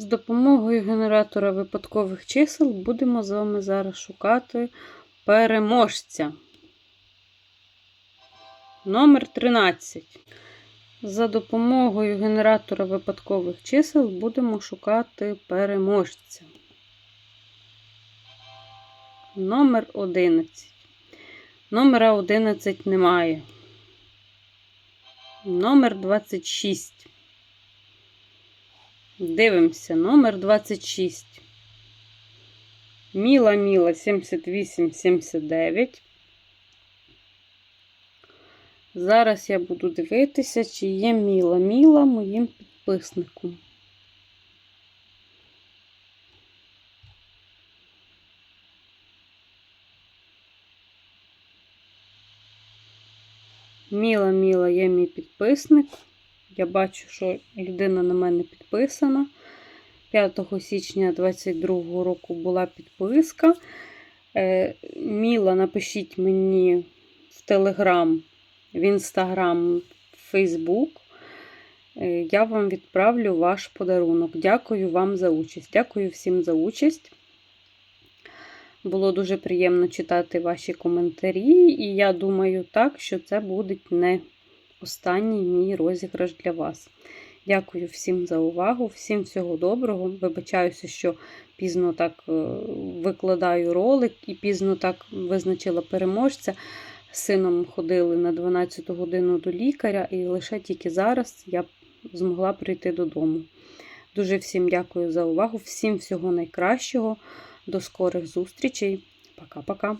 З допомогою генератора випадкових чисел будемо з вами зараз шукати переможця. Номер 13. За допомогою генератора випадкових чисел будемо шукати переможця. Номер 11. Номера 11 немає. Номер 26. Дивимося, номер 26. Міла Міла 78 79. Зараз я буду дивитися, чи є Міла Міла моїм підписником. Міла Міла є мій підписник. Я бачу, що людина на мене підписана. 5 січня 2022 року була підписка. Е, Міла, напишіть мені в Телеграм, в Інстаграм, в Фейсбук. Е, Я вам відправлю ваш подарунок. Дякую вам за участь. Дякую всім за участь. Було дуже приємно читати ваші коментарі, і я думаю так, що це буде не останній мій розіграш для вас. Дякую всім за увагу, всім всього доброго. Вибачаюся, що пізно так е, викладаю ролик і пізно так визначила переможця. Сином ходили на 12 годину до лікаря, і лише тільки зараз я змогла прийти додому. Дуже всім дякую за увагу, всім всього найкращого. До скорих зустрічей. Пока-пока.